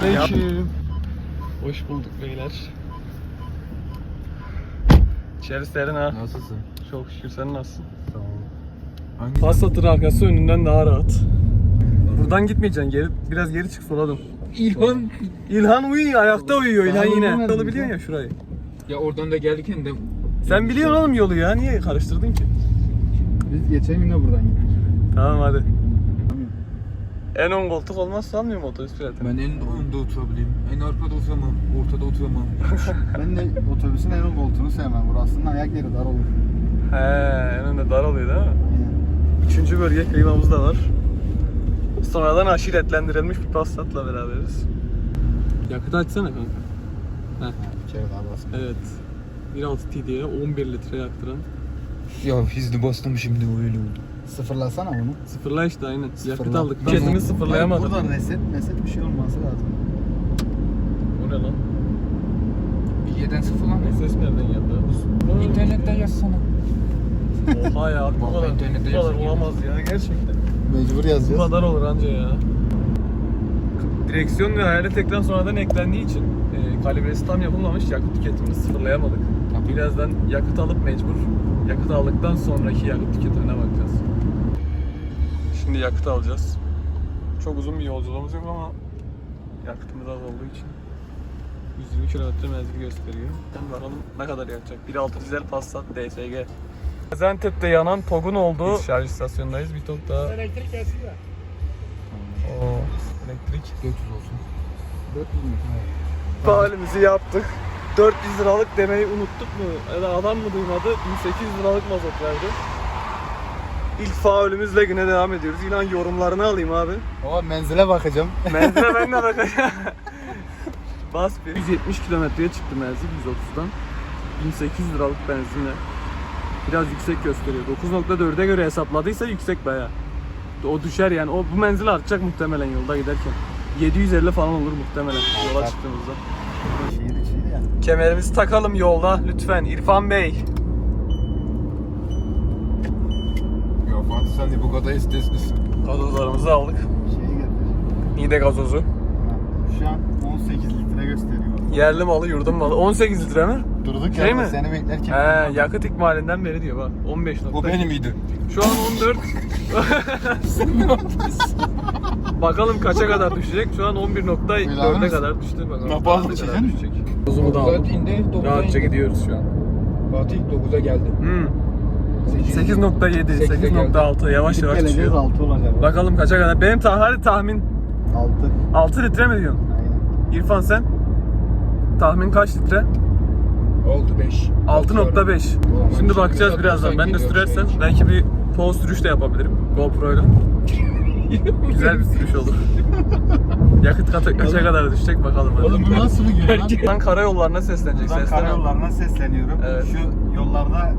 Selamünaleyküm. Hoş bulduk beyler. İçerisi serin ha. Nasılsın? Çok şükür sen nasılsın? Tamam. Hangi? Passat'ın arkası önünden daha rahat. Buradan gitmeyeceksin. Geri, biraz geri çık sola dön. İlhan. İlhan uyuyor, ayakta uyuyor İlhan yine. sen? ya şurayı. Ya oradan da gelirken de Sen biliyorsun oğlum yolu ya. Niye karıştırdın ki? Biz geçen gün de buradan gittik. Tamam hadi. En ön koltuk olmazsa almıyorum otobüs biletini. ben en önde oturabileyim. En arkada oturamam. Ortada oturamam. Ben de otobüsün en ön koltuğunu sevmem. Burasının ayak yeri dar olur. He, en önde dar oluyor değil mi? Üçüncü bölge klimamız da var. Sonradan aşiretlendirilmiş bir Passat'la beraberiz. Yakıt açsana kanka. İçeri daha basın. Evet. 1.6 TD'ye 11 litre yaktıran. ya hızlı bastım şimdi öyle oldu. Sıfırlasana bunu. Sıfırla işte aynen. Yakıt Sıfırla. aldık. Kendimi sıfırlayamadım. Buradan reset, reset bir şey olması lazım. Bu ne lan? Bir yerden sıfırlan. Ses nereden geldi? İnternetten yazsana. Oha ya bu Vallahi kadar, internette bu kadar olamaz ya gerçekten. Mecbur Bu yazacağız. kadar olur anca ya. Direksiyon ve hayalet ekran sonradan eklendiği için kalibresi tam yapılmamış yakıt tüketimini sıfırlayamadık. Tamam. Birazdan yakıt alıp mecbur yakıt aldıktan sonraki yakıt tüketimine bakacağız. Şimdi yakıt alacağız. Çok uzun bir yolculuğumuz yok ama yakıtımız az olduğu için 120 kilometre menzil gösteriyor. Şimdi bakalım ne kadar yakacak. 1.6 dizel Passat DSG. Gaziantep'te yanan TOG'un olduğu şarj istasyonundayız. Bir TOG daha. Elektrik gelsin de. Oo, elektrik. 400 olsun. 400 mü? Halimizi yaptık. 400 liralık demeyi unuttuk mu? Ya da adam mı duymadı? 1800 liralık mazot verdi. İlk faulümüzle güne devam ediyoruz. İlan yorumlarını alayım abi. Ama menzile bakacağım. Menzile ben de bakacağım. Bas bir. 170 kilometreye çıktı menzil 130'dan. 1800 liralık benzinle. Biraz yüksek gösteriyor. 9.4'e göre hesapladıysa yüksek baya. O düşer yani. O bu menzil artacak muhtemelen yolda giderken. 750 falan olur muhtemelen yola çıktığımızda. Şehir içiydi ya. Kemerimizi takalım yolda lütfen İrfan Bey. Ya Fatih sen de bu kadar isteslisin. Gazozlarımızı aldık. Şeyi getir. Niğde gazozu. Şu an 18 litre gösteriyor. Yerli malı, yurdum malı. 18 litre mi? Durduk Şey ya mi? seni beklerken. He, yakıt ikmalinden beri diyor bak. 15 nokta. O benim miydi? Şu an 14. Bakalım kaça kadar düşecek? Şu an 11.4'e Bilal'imiz- kadar düştü. Bakalım. Ne kadar çekelim mi? düşecek? Gazozumu da aldım. indi. 9'a Rahatça indi. gidiyoruz şu an. Fatih 9'a geldi. Hmm. 8. 8.7, 8'e 8.6 yavaş Gidip yavaş düşüyor. 6 olacak. Bakalım kaça kadar. Benim ta hadi tahmin 6. 6 litre mi diyorsun? Aynen. İrfan sen? Tahmin kaç litre? Oldu 5. 6.5. Şimdi bakacağız birazdan. Ben de şey. belki bir pol sürüş de yapabilirim GoPro ile. Güzel bir sürüş olur. Yakıt katı kaça kadar düşecek bakalım. hadi. Oğlum bu nasıl bir gün lan? Buradan karayollarına seslenecek. Buradan Seslen. karayollarına sesleniyorum. Evet. Şu yollarda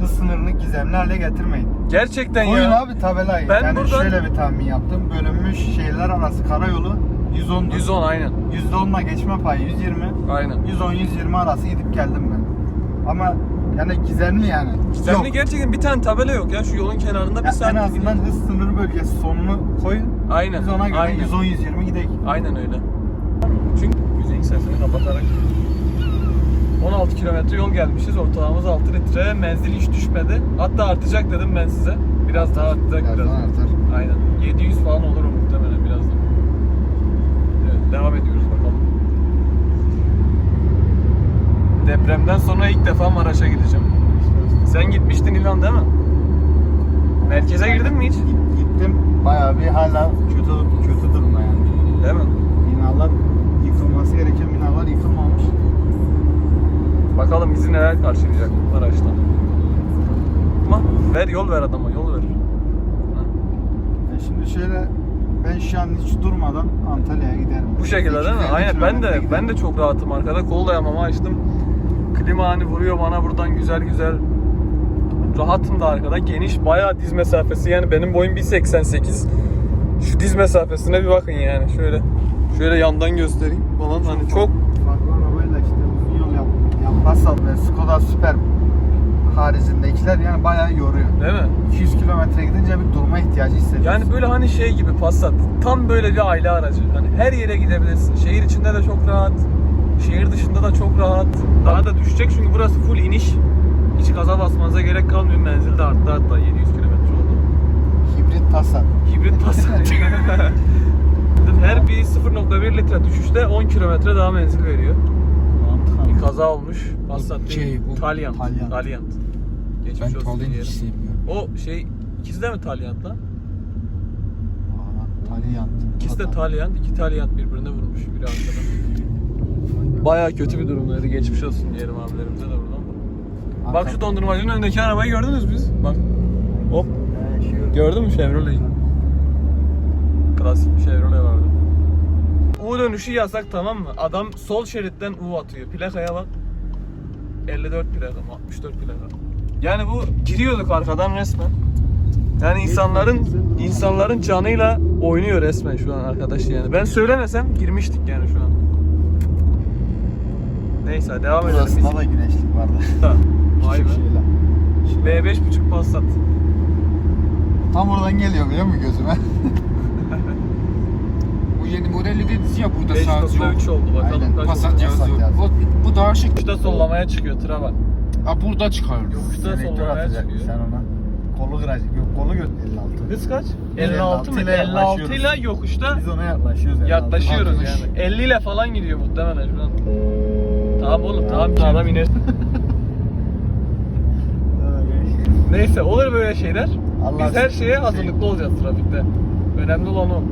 hız sınırını gizemli hale getirmeyin. Gerçekten Koyun ya. abi tabelayı. Ben yani buradan- şöyle bir tahmin yaptım. Bölünmüş şehirler arası karayolu 110. 110 aynen. %10'la geçme payı 120. Aynen. 110-120 arası gidip geldim ben. Ama yani gizemli yani. De Yok. gerçekten bir tane tabela yok ya şu yolun kenarında bir Ya en saat. azından hız sınırı bölgesi sonunu koyun. Aynen. Biz ona göre aynen. 110-120 gidelim. Aynen öyle. Çünkü müzik sesini kapatarak 16 kilometre yol gelmişiz. Ortalamamız 6 litre. Menzil hiç düşmedi. Hatta artacak dedim ben size. Biraz daha artacak birazdan. artar. Aynen. 700 falan olur o muhtemelen birazdan. Evet, devam ediyoruz bakalım. Depremden sonra ilk defa Maraş'a gideceğim. Sen gitmiştin İlhan değil mi? Merkeze girdin mi hiç? Git- Gittim. Bayağı bir hala kötü kötü durumda yani. Değil mi? Binalar yıkılması gereken binalar yıkılmamış. Bakalım bizi neler karşılayacak Maraş'ta. Ama ver yol ver adama yol ver. E şimdi şöyle ben şu an hiç durmadan Antalya'ya giderim. Bu şekilde değil mi? 250 Aynen ben de giderim. ben de çok rahatım arkada kol dayamamı açtım. Klima hani vuruyor bana buradan güzel güzel. Rahatım da arkada. Geniş bayağı diz mesafesi yani benim boyum 1.88. Şu diz mesafesine bir bakın yani şöyle. Şöyle yandan göstereyim falan hani çok Farklı arabayla işte uzun yol yap, yapmazsa ve Skoda Super haricindekiler yani bayağı yoruyor. Değil mi? 200 kilometre gidince bir durma ihtiyacı hissediyorsun. Yani böyle hani şey gibi Passat. Tam böyle bir aile aracı. Hani her yere gidebilirsin. Şehir içinde de çok rahat. Şehir dışında da çok rahat. Daha da düşecek çünkü burası full iniş. Hiç gaza basmanıza gerek kalmıyor. Menzil de arttı hatta 700 kilometre oldu. hibrit Passat. Hibrit Passat. her bir 0.1 litre düşüşte 10 kilometre daha menzil veriyor. Mantıklı. Bir kaza olmuş. Passat Şey, değil. bu- Talyant. Talyant. Talyant. Geçmiş Ben olsun diyelim. hiç sevmiyorum. O şey ikisi de mi Talyant lan? Aa, Talyant. İkisi de Talyant, iki Talyant birbirine vurmuş biri arkadan. Bayağı kötü bir durumdaydı. Geçmiş olsun diyelim abilerimize de buradan. Bak şu dondurmacının önündeki arabayı gördünüz biz. Bak. Hop. Gördün mü Chevrolet'i? Klasik bir Chevrolet vardı. U dönüşü yasak tamam mı? Adam sol şeritten U atıyor. Plakaya bak. 54 plaka mı? 64 plaka. Yani bu giriyorduk arkadan resmen. Yani insanların insanların canıyla oynuyor resmen şu an arkadaş yani. Ben söylemesem girmiştik yani şu an. Neyse devam edelim. Burasında da güneşlik vardı. Vay be. Şeyler. B5.5 Passat. Tam oradan geliyor biliyor musun gözüme? Bu yeni modeli dediniz ya burada sadece 5.3 oldu bakalım Aynen. Passat yazıyor. O, bu daha şık. Yokuşta sollamaya çıkıyor tıra bak. Ha burada çıkarıyor. Yokuşta sollamaya çıkıyor. sen ona. Kolu kıracak. Yok kolu gö 56. Hız kaç? 56 56 mı? ile 56 yaklaşıyoruz. ile yokuşta Biz ona yaklaşıyoruz. 56. yaklaşıyoruz 60. yani. 50 ile falan gidiyor muhtemelen şu an. Tamam oğlum tamam tamam. adam iner. Neyse olur böyle şeyler. Allah Biz her şeye hazırlıklı olacağız trafikte. Önemli olan o.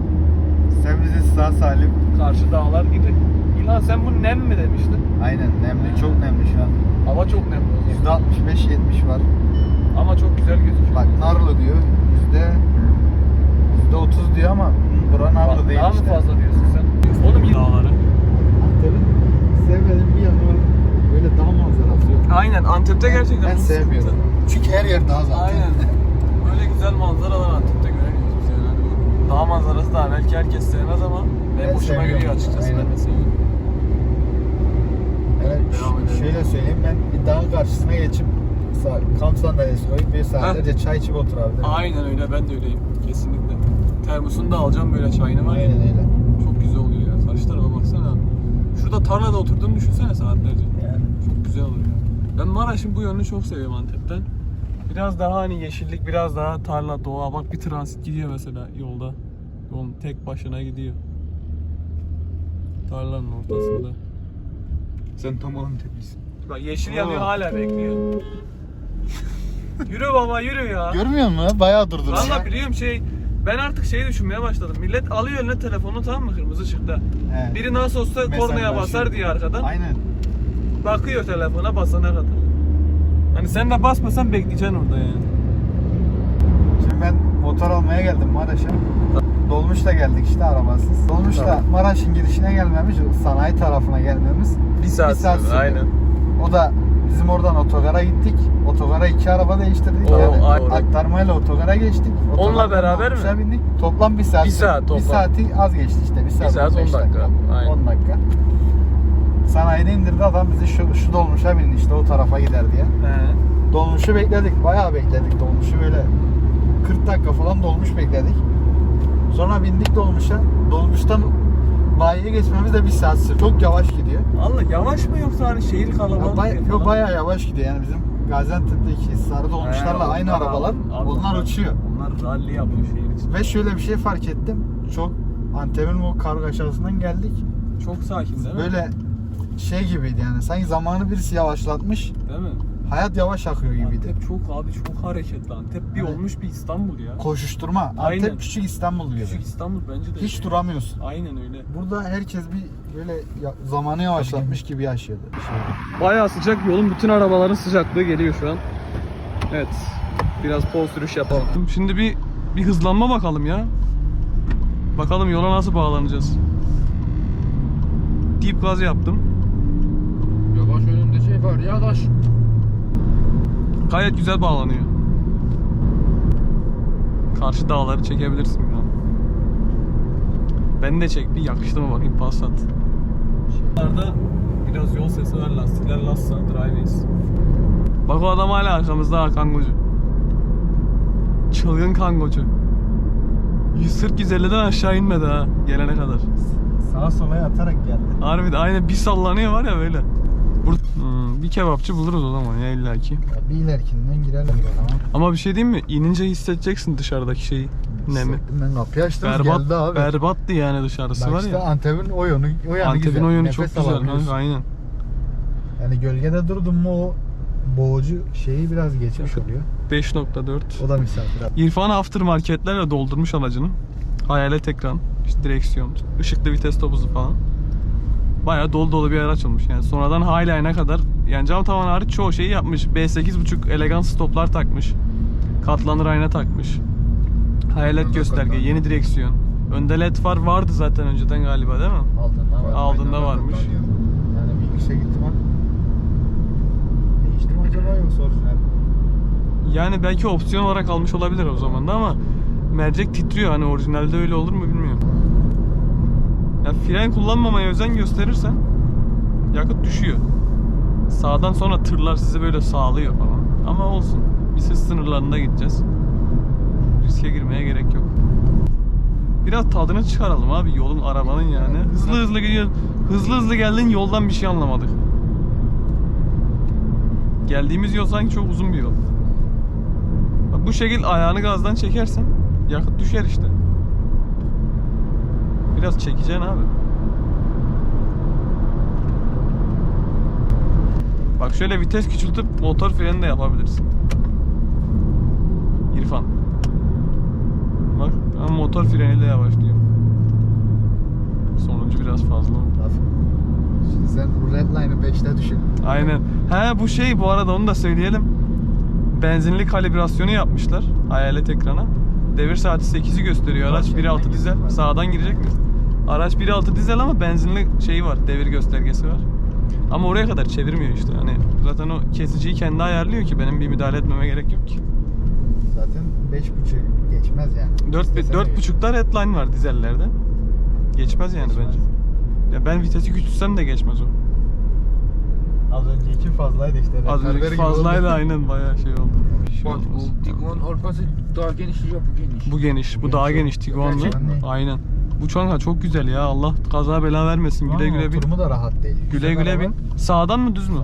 Sen bizi sağ salim. Karşı dağlar gibi. İlhan sen bu nem mi demiştin? Aynen nemli çok nemli şu an. Hava çok nemli o zaman. %65-70 var. Ama çok güzel gözüküyor. Bak narlı diyor. Yüzde yüzde otuz diyor ama bura narlı değil daha işte. mı fazla diyorsun sen? Oğlum dağları. Sevmediğim bir yanı Böyle dağ manzarası yok. Aynen Antep'te gerçekten Ben bu sevmiyorum. sıkıntı. Çünkü her yer dağ zaten. Aynen. Böyle güzel manzaralar Antep'te göremiyoruz biz yani. Bu dağ manzarası da belki herkes sevmez ama benim Ben hoşuma seviyorum. gidiyor açıkçası. Aynen. Ben de seviyorum. Yani Devam ş- edelim. şöyle söyleyeyim ben bir dağın karşısına geçip sa- kamp sandalyesi koyup bir saatlerce çay içip oturabilirim. Aynen öyle ben de öyleyim. Kesinlikle. Termosunu da alacağım böyle çayını var ya. Aynen öyle. Çok güzel oluyor ya. Karşı tarafa baksana. Şurada tarlada oturduğunu düşünsene saatlerce. Güzel oluyor. Ben Maraş'ın bu yönünü çok seviyorum Antep'ten. Biraz daha hani yeşillik, biraz daha tarla, doğa. Bak bir transit gidiyor mesela yolda. Yolun tek başına gidiyor. Tarlanın ortasında. Sen tam Antep'lisin. Bak yeşil Oo. yanıyor hala bekliyor. yürü baba yürü ya. Görmüyor musun? Bayağı durdun. Valla biliyorum şey ben artık şeyi düşünmeye başladım. Millet alıyor eline telefonu tamam mı kırmızı çıktı. He. Biri nasıl olsa kornaya Mesajlaşıyor. basar diye arkadan. Aynen. Bakıyor telefona basana kadar. Hani sen de basmasan bekleyeceksin orada yani. Şimdi ben motor almaya geldim Maraş'a. Dolmuşla geldik işte arabasız. Dolmuşla Tamam. Maraş'ın girişine gelmemiş, sanayi tarafına gelmemiz. Bir saat, Bir saat sürdü, aynen. O da bizim oradan otogara gittik. Otogara iki araba değiştirdik. Oo, yani aynen. aktarmayla otogara geçtik. Onunla beraber mi? Bindik. Toplam bir saat. Bir saat Bir toplam. saati az geçti işte. Bir saat, saat, 15 on dakika. Aynen. 10 dakika. Sanayide indirdi adam bizi şu, şu dolmuşa bindi işte o tarafa gider diye. He. Dolmuşu bekledik. Bayağı bekledik dolmuşu böyle 40 dakika falan dolmuş bekledik. Sonra bindik dolmuşa. Dolmuştan bayiye geçmemiz de bir saat sürdü. Çok yavaş gidiyor. Allah yavaş mı yoksa hani şehir Ya kalabalık bay- diye yo, falan? bayağı yavaş gidiyor yani bizim Gaziantep'teki sarı dolmuşlarla He, aynı onlar arabalar. abi, onlar uçuyor. Onlar rally yapıyor şehir için. Ve şöyle bir şey fark ettim. Çok Antep'in o kargaşasından geldik. Çok sakin değil mi? Böyle şey gibiydi yani. Sanki zamanı birisi yavaşlatmış. Değil mi? Hayat yavaş akıyor gibiydi. Antep çok abi çok hareketli. Antep bir Evet. olmuş bir İstanbul ya. Koşuşturma. Antep Aynen. küçük İstanbul gibi. Küçük İstanbul bence de. Hiç öyle. duramıyorsun. Aynen öyle. Burada herkes bir böyle ya- zamanı yavaşlatmış gibi yaşıyordu. Bayağı sıcak yolun bütün arabaların sıcaklığı geliyor şu an. Evet. Biraz pol sürüş yapalım. Şimdi bir bir hızlanma bakalım ya. Bakalım yola nasıl bağlanacağız. Deep gaz yaptım. Var yavaş. Gayet güzel bağlanıyor. Karşı dağları çekebilirsin ya. Ben de çek bir yakıştı mı bakayım Passat. Şuralarda biraz yol sesi var lastikler Lassa Driveways. Bak o adam hala arkamızda ha kangocu. Çılgın kangocu. 140 150'den aşağı inmedi ha gelene kadar. Sağa sola yatarak geldi. Harbi aynen bir sallanıyor var ya böyle. Bur Hmm, bir kebapçı buluruz o zaman ya illaki. Ya bir ilerkinden girelim o zaman. Ama bir şey diyeyim mi? İnince hissedeceksin dışarıdaki şeyi. Nemi. Ben kapıyı açtım Berbat, geldi abi. berbattı yani dışarısı Bak var işte ya. Antep'in o yönü, o yanı Antep'in güzel. oyunu Nefes çok güzel. kanka, Aynen. Yani gölgede durdun mu o boğucu şeyi biraz geçmiş oluyor. 5.4. O da misafir abi. İrfan aftermarketlerle doldurmuş aracını. Hayalet ekran, işte direksiyon, ışıklı vites topuzu falan. Bayağı dolu dolu bir araç olmuş yani. Sonradan Highline'a kadar yani cam tavan hariç çoğu şeyi yapmış. B8.5 elegant stoplar takmış. Katlanır ayna takmış. Hayalet gösterge, yeni direksiyon. Önde led far vardı zaten önceden galiba değil mi? Aldığında var. Aldığında varmış. Yani bir yüksek ihtimal değişti mi acaba yoksa orijinal? Yani belki opsiyon olarak almış olabilir o zaman da ama mercek titriyor hani orijinalde öyle olur mu bilmiyorum. Ya fren kullanmamaya özen gösterirsen yakıt düşüyor. Sağdan sonra tırlar sizi böyle sağlıyor falan. Ama olsun. Biz hız sınırlarında gideceğiz. Riske girmeye gerek yok. Biraz tadını çıkaralım abi yolun arabanın yani. Hızlı hızlı gidiyor. Hızlı hızlı geldin yoldan bir şey anlamadık. Geldiğimiz yol sanki çok uzun bir yol. Bak bu şekil ayağını gazdan çekersen yakıt düşer işte. Biraz çekeceksin abi. Bak şöyle vites küçültüp motor freni de yapabilirsin. İrfan. Bak ben motor freniyle yavaşlıyorum. Sonuncu biraz fazla oldu. Şimdi sen bu red line'ı 5'te düşün. Aynen. He bu şey bu arada onu da söyleyelim. Benzinli kalibrasyonu yapmışlar hayalet ekrana. Devir saati 8'i gösteriyor. Araç Sağ 1.6 çekmek dizel. Sağdan girecek miyiz? Araç 1.6 dizel ama benzinli şeyi var. Devir göstergesi var. Ama oraya kadar çevirmiyor işte. Hani zaten o kesiciyi kendi ayarlıyor ki benim bir müdahale etmeme gerek yok ki. Zaten 5.5 geçmez yani. 4 İstesen de 4.5'da redline var dizellerde. Geçmez yani Geçmez. bence. Ya ben vitesi küçültsem de geçmez o. Az önceki fazlaydı işte. Az önceki fazlaydı aynen bayağı şey oldu. Şey Bak olmaz. o Tiguan arkası daha geniş ya bu geniş. Bu geniş. Bu Bu daha geniş. geniş Tiguan'da. Gerçekten mi? Aynen. Bu çanka çok güzel ya. Allah kaza bela vermesin. Güle güle bin. Oturumu da rahat değil. Güle güle bin. Sağdan mı düz mü?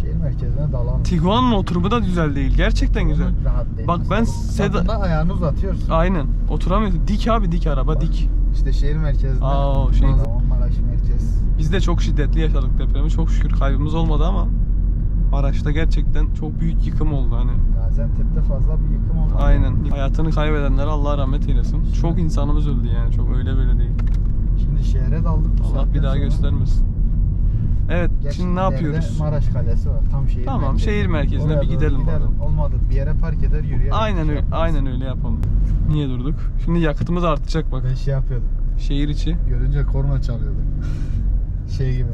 Şehir merkezine dalan. Tiguan'ın oturumu da güzel değil. Gerçekten güzel. Rahat değil. Bak ben seda... Seda... ayağını uzatıyorsun. Aynen. Oturamıyorsun. Dik abi dik araba dik. İşte şehir merkezinde. Aa, o şey- Maraş merkez. Biz de çok şiddetli yaşadık depremi. Çok şükür kaybımız olmadı ama Maraş'ta gerçekten çok büyük yıkım oldu hani. Gaziantep'te fazla bir yıkım olmadı. Aynen. Hayatını kaybedenlere Allah rahmet eylesin. Çok insanımız öldü yani. Çok öyle böyle değil. Şimdi şehre daldık. Allah bir daha sonra. göstermesin. Evet, Gerçi şimdi ne yapıyoruz? Maraş Kalesi var. Tam şehir Tamam, merkezi. şehir merkezine Oraya bir gidelim bakalım. Olmadı bir yere park eder yürüyerek. Aynen şey öyle, aynen öyle yapalım. Niye durduk? Şimdi yakıtımız artacak bak. Ben şey yapıyordum. Şehir içi, Görünce korna çalıyordum. şey gibi.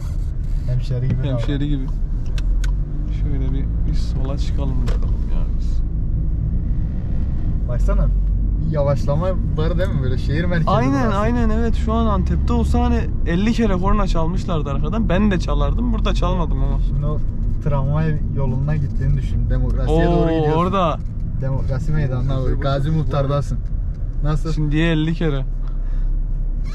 Hemşeri gibi. hemşehri gibi. Şöyle bir, bir sola çıkalım bakalım ya biz. Baksana bir yavaşlama var değil mi böyle şehir merkezi Aynen burası. aynen evet şu an Antep'te olsa hani 50 kere korna çalmışlardı arkadan. Ben de çalardım. Burada çalmadım ama. Şimdi o tramvay yoluna gittiğini düşün. Demokrasiye doğru Oo gidiyorsun. orada. Demokrasi meydanına doğru. Gazi Muhtar'dasın. Nasıl? Şimdiye 50 kere.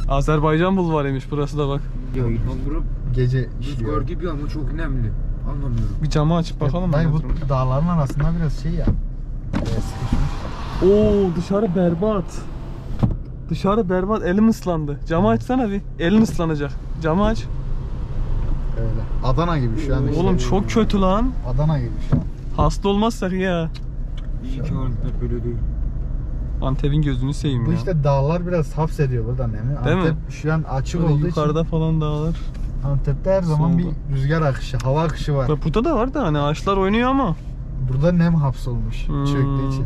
Azerbaycan bulvarıymış burası da bak. Ya durup Gece işliyor. gibi ama çok nemli. Anlamıyorum. Bir camı açıp bakalım mı? Dayı bu dağların arasında biraz şey ya. Oo dışarı berbat. Dışarı berbat. Elim ıslandı. Camı açsana bir. Elin ıslanacak. Camı aç. Öyle. Adana gibi şu an işte. Oğlum çok kötü lan. Adana gibi şu an. Hasta olmazsak ya. İyi ki Antep böyle değil. Antep'in gözünü seveyim Bu ya. işte dağlar biraz hapsediyor burada nemi. Değil mi? Antep şu an açık Böyle olduğu yukarıda falan dağlar. Antep'te her zaman Solda. bir rüzgar akışı, hava akışı var. Bak burada da var da hani ağaçlar oynuyor ama. Burada nem hapsolmuş Hmm. çöktüğü için.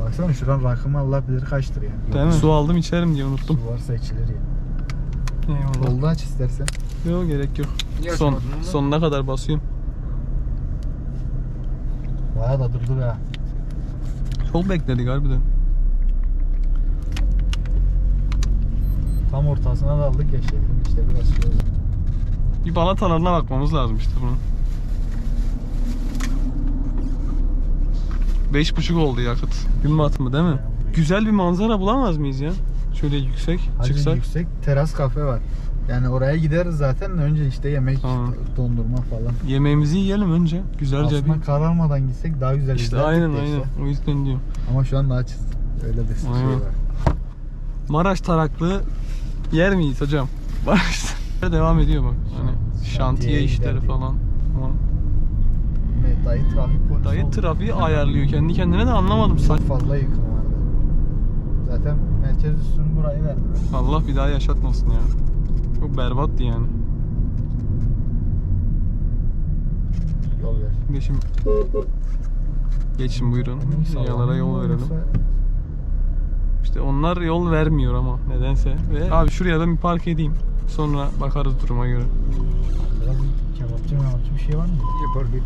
Baksana şuran rakımı Allah bilir kaçtır yani. Değil mi? Su aldım içerim diye unuttum. Su varsa içilir ya. Eyvallah. Kolda aç istersen. Yok gerek yok. Niye Son, sonuna kadar basıyorum. Baya da durdur ha. Çok bekledik harbiden. Tam ortasına daldık ya şehrin işte biraz şey oldu. Bir balatalarına bakmamız lazım işte bunun. 5.5 oldu yakıt. Gün batımı değil mi? Güzel bir manzara bulamaz mıyız ya? Şöyle yüksek Hacı çıksak. yüksek teras kafe var. Yani oraya gideriz zaten önce işte yemek, Tamam. dondurma falan. Yemeğimizi yiyelim önce. Güzelce Aslında bir. kararmadan gitsek daha güzel İşte izlerdik aynen de aynen. işte. O yüzden diyorum. Ama şu anda açız. Öyle bir şey Aynen. var. Maraş taraklı yer miyiz hocam? Maraş devam ediyor bak. Hani şantiye işleri falan. Ama Evet, dayı trafik polisi Dayı oldu. trafiği ayarlıyor. Kendi kendine de anlamadım. Sa- Çok fazla yıkım vardı. Zaten merkez üstünü burayı verdi. Allah bir daha yaşatmasın ya. Çok berbattı yani. Yol ver. Geçin. Geçin buyurun. Yalara yol verelim. İşte onlar yol vermiyor ama nedense. Ve abi şuraya da bir park edeyim. Sonra bakarız duruma göre. Kebapçı mebapçı bir şey var mı? Yapar bir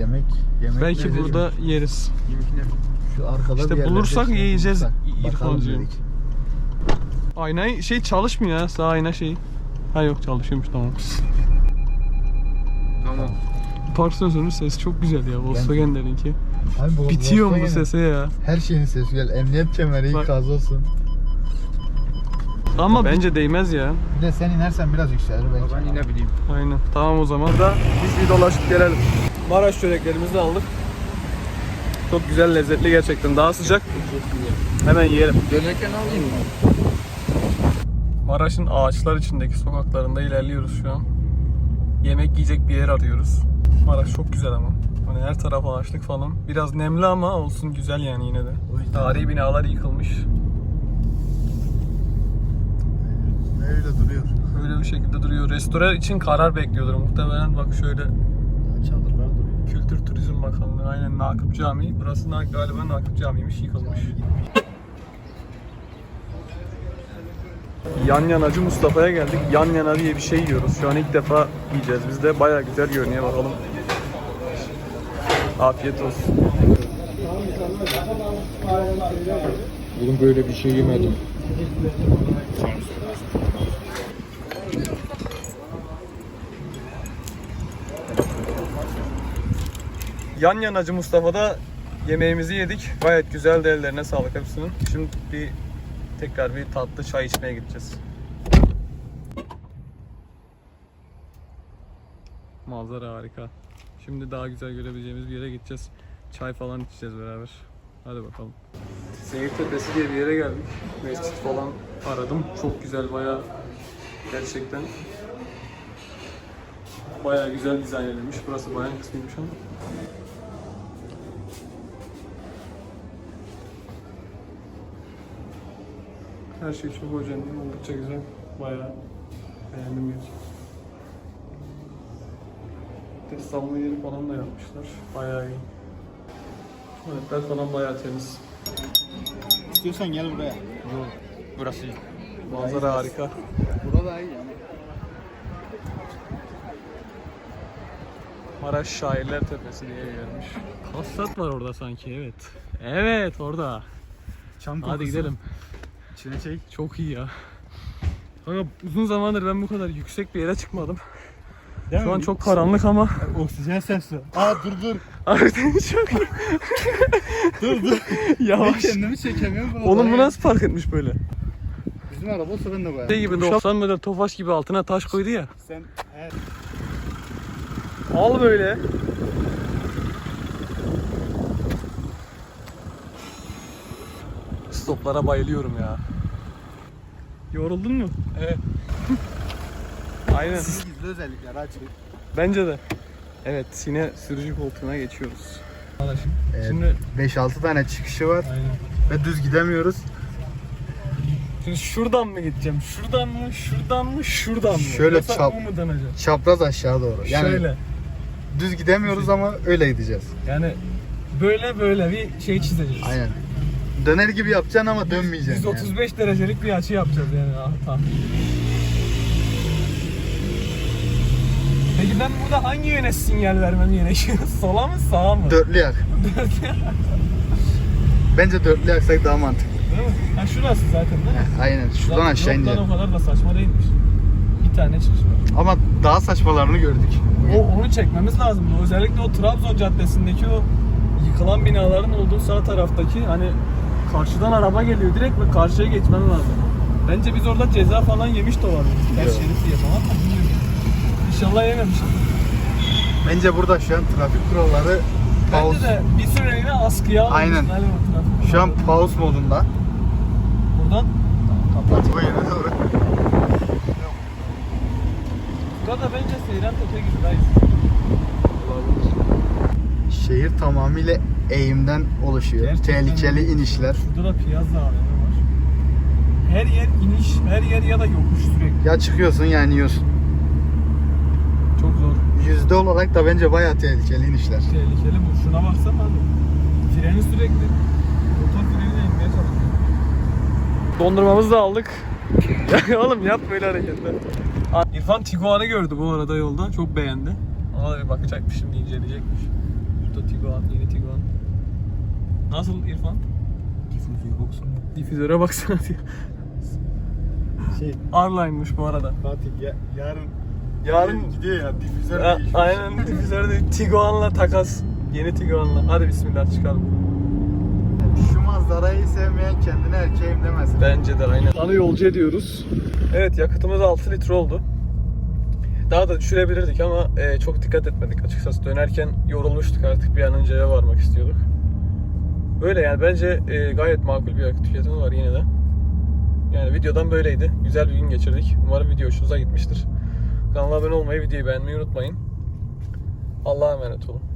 Yemek. Yemek Belki burada yemek? yeriz. Şu arkada İşte bir yerlerde bulursak şey yiyeceğiz bulursak, İrfancığım. bakalım dedik. Ayna şey çalışmıyor ya. Sağ ayna şey. Ha yok çalışıyormuş tamam. Tamam. Park sensörünün sesi çok güzel ya Volkswagen'lerinki. Abi bu Bitiyor mu bu Volkswagen'in sese ya? Her şeyin sesi güzel. Emniyet kemeri Bak. ikaz olsun. Ama bence değmez ya. Bir de sen inersen biraz yükselir belki. Ben yine bileyim. Aynen. Tamam o zaman da biz bir dolaşıp gelelim. Maraş çöreklerimizi aldık. Çok güzel, lezzetli gerçekten. Daha sıcak. Hemen yiyelim. Dönerken alayım mı? Maraş'ın ağaçlar içindeki sokaklarında ilerliyoruz şu an. Yemek yiyecek bir yer arıyoruz. Maraş çok güzel ama. Hani her taraf ağaçlık falan. Biraz nemli ama olsun güzel yani yine de. Tarihi binalar yıkılmış. Öyle duruyor. Böyle bir şekilde duruyor. Restoran için karar bekliyordur muhtemelen. Bak şöyle Çadırlar duruyor. Kültür Turizm Bakanlığı aynen Nakıp Camii. Burası galiba Nakıp Camii'ymiş yıkılmış. Yan yanacı Mustafa'ya geldik. Yan yana diye bir şey yiyoruz. Şu an ilk defa yiyeceğiz. Biz de bayağı güzel görünüyor bakalım. Afiyet olsun. Bugün böyle bir şey yemedim. Yan yanacı Mustafa'da yemeğimizi yedik. Gayet güzel ellerine sağlık hepsinin. Şimdi bir tekrar bir tatlı çay içmeye gideceğiz. Manzara harika. Şimdi daha güzel görebileceğimiz bir yere gideceğiz. Çay falan içeceğiz beraber. Hadi bakalım. Seyir Tepesi diye bir yere geldik. Mescit falan aradım. Çok güzel bayağı gerçekten bayağı güzel dizayn edilmiş. Burası bayan kısmıymış ama. Her şey çok özenli, oldukça güzel. Bayağı beğendim gerçekten. Teslamlı yeri falan da yapmışlar. Bayağı iyi. Tuvaletler falan bayağı temiz. İstiyorsan gel buraya. Burası iyi. Manzara harika. Burada iyi yani. Maraş Şairler Tepesi diye gelmiş. Passat var orada sanki evet. Evet orada. Çam Hadi gidelim. İçine çek. Çok iyi ya. Kanka uzun zamandır ben bu kadar yüksek bir yere çıkmadım. Değil Şu mi? an çok karanlık ama Oksijen sesi. Aa dur dur. harbiden çok dur dur. Yavaş. kendimi çekemiyorum. bana Oğlum bu nasıl park etmiş böyle? Bizim araba olsa ben de koyarım. Şey gibi 90 model Tofaş gibi altına taş koydu ya. Sen evet. Al böyle. Stoplara bayılıyorum ya. Yoruldun mu? Evet. Aynen. Gizli özellikler açık. Bence de. Evet, yine sürücü koltuğuna geçiyoruz. Evet. Şimdi 5-6 tane çıkışı var aynen. ve düz gidemiyoruz. Şimdi şuradan mı gideceğim? Şuradan mı? Şuradan mı? Şuradan mı? Şöyle Yoksa çap- bu mu döneceğim? Çapraz aşağı doğru. Yani Şöyle. düz gidemiyoruz ama öyle gideceğiz. Yani böyle böyle bir şey çizeceğiz. Aynen. Döner gibi yapacaksın ama dönmeyeceksin. yani. 135 derecelik bir açı yapacağız yani. Ah, tamam. Ben burada hangi yöne sinyal vermem gerekiyor? Sola mı sağa mı? Dörtlü yak. Bence dörtlü yaksak daha mantıklı. Değil mi? Ha şurası zaten değil mi? Aynen. Şuradan Zaten aşağı yoldan ineceğiz. o kadar da saçma değilmiş. Bir tane çıkış var. Ama daha saçmalarını gördük. O, onu çekmemiz lazım. Özellikle o Trabzon Caddesi'ndeki o yıkılan binaların olduğu sağ taraftaki hani karşıdan araba geliyor direkt ve karşıya geçmen lazım. Bence biz orada ceza falan yemiş de olabiliriz. Ters şerit diye falan. İnşallah yememişim. Bence burada şu an trafik kuralları Bence pause. de bir süreliğine askıya almış Aynen. Şu an pause modunda. buradan Kapat bu yere doğru. burada da bence Seyran Tepe gibi dayı. Şehir tamamıyla eğimden oluşuyor. Gerçekten Tehlikeli öyle. inişler. Şurada da Piazza AVM var. Her yer iniş, her yer ya da yokuş sürekli. Ya çıkıyorsun ya iniyorsun. Yüzde olarak da bence bayağı tehlikeli inişler. Tehlikeli bu. Şuna baksana abi. Freni sürekli. Motor freniyle inmeye çalışıyor. Dondurmamızı da aldık. oğlum yap böyle hareketler. İrfan Tiguan'ı gördü bu arada yolda. Çok beğendi. Ona da bir bakacakmış şimdi inceleyecekmiş. Şurada Tiguan, yeni Tiguan. Nasıl İrfan? Difüzüye baksana. Difüzöre baksana diyor. Şey Arline'mış bu arada. Fatih ya, yarın Yarın gidiyor ya difüzör A- değişmiş. aynen difüzörde Tiguan'la takas. Yeni Tiguan'la. Hadi bismillah çıkalım. Şu manzarayı sevmeyen kendine erkeğim demesin. Bence de aynen. Anı yolcu ediyoruz. Evet yakıtımız 6 litre oldu. Daha da düşürebilirdik ama e, çok dikkat etmedik açıkçası. Dönerken yorulmuştuk artık bir an önce eve varmak istiyorduk. Böyle yani bence e, gayet makul bir yakıt tüketimi var yine de. Yani videodan böyleydi. Güzel bir gün geçirdik. Umarım video hoşunuza gitmiştir. Kanala abone olmayı, videoyu beğenmeyi unutmayın. Allah'a emanet olun.